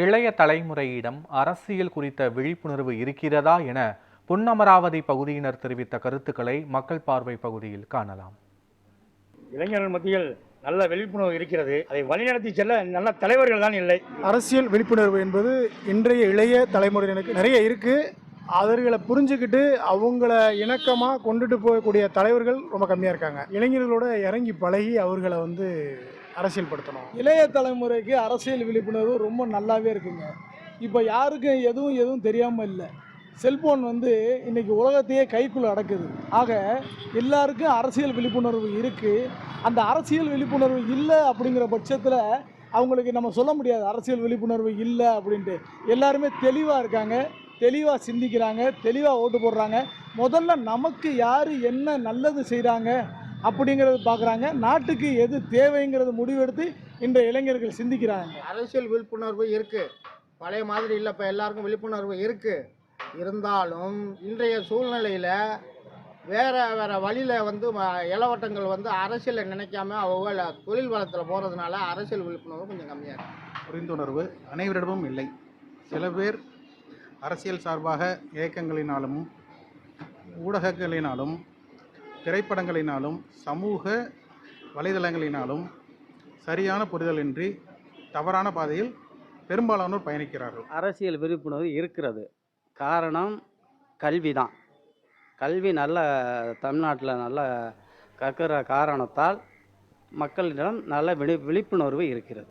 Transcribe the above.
இளைய தலைமுறையிடம் அரசியல் குறித்த விழிப்புணர்வு இருக்கிறதா என பொன்னமராவதி பகுதியினர் தெரிவித்த கருத்துக்களை மக்கள் பார்வை பகுதியில் காணலாம். இளைஞர்கள் மத்தியில் நல்ல விழிப்புணர்வு இருக்கிறது. அதை வழிநடத்தி செல்ல நல்ல தலைவர்கள் தான் இல்லை. அரசியல் விழிப்புணர்வு என்பது இன்றைய இளைய தலைமுறையினருக்கு நிறைய இருக்கு. அவர்களை புரிஞ்சுக்கிட்டு அவங்கள இணக்கமாக கொண்டுட்டு போகக்கூடிய தலைவர்கள் ரொம்ப கம்மியாக இருக்காங்க. இளைஞர்களோட இறங்கி பழகி அவர்களை வந்து அரசியல்படுத்தணும். இளைய தலைமுறைக்கு அரசியல் விழிப்புணர்வு ரொம்ப நல்லாவே இருக்குங்க. இப்போ யாருக்கும் எதுவும் எதுவும் தெரியாமல் இல்லை. செல்போன் வந்து இன்றைக்கி உலகத்தையே கைக்குள்ளே அடக்குது. ஆக எல்லாருக்கும் அரசியல் விழிப்புணர்வு இருக்குது அந்த அரசியல் விழிப்புணர்வு இல்லை அப்படிங்கிற பட்சத்தில் அவங்களுக்கு நம்ம சொல்ல முடியாது. அரசியல் விழிப்புணர்வு இல்லை அப்படின்ட்டு. எல்லாருமே தெளிவாக இருக்காங்க. தெளிவாக சிந்திக்கிறாங்க. தெளிவாக ஓட்டு போடுறாங்க. முதல்ல நமக்கு யார் என்ன நல்லது செய்கிறாங்க அப்படிங்கிறது பார்க்குறாங்க. நாட்டுக்கு எது தேவைங்கிறது முடிவெடுத்து இன்றைய இளைஞர்கள் சிந்திக்கிறாங்க. அரசியல் விழிப்புணர்வு இருக்குது பழைய மாதிரி இல்லை இப்போ எல்லாருக்கும் விழிப்புணர்வு இருக்குது இருந்தாலும் இன்றைய சூழ்நிலையில் வேற வேற வழியில் வந்து இளவட்டங்கள் வந்து அரசியலை நினைக்காம அவங்க தொழில் வளத்தில் போகிறதுனால அரசியல் விழிப்புணர்வு கொஞ்சம் கம்மியாக இருக்குது புரிந்துணர்வு அனைவரிடமும் இல்லை. சில பேர் அரசியல் சார்பாக இயக்கங்களினாலும் ஊடகங்களினாலும் திரைப்படங்களினாலும் சமூக வலைதளங்களினாலும் சரியான புரிதலின்றி தவறான பாதையில் பெரும்பாலானோர் பயணிக்கிறார்கள். அரசியல் விழிப்புணர்வு இருக்கிறது. காரணம் கல்வி தான் கல்வி நல்ல தமிழ்நாட்டில் நல்ல கற்கிற காரணத்தால் மக்களிடம் நல்ல விழி விழிப்புணர்வு இருக்கிறது.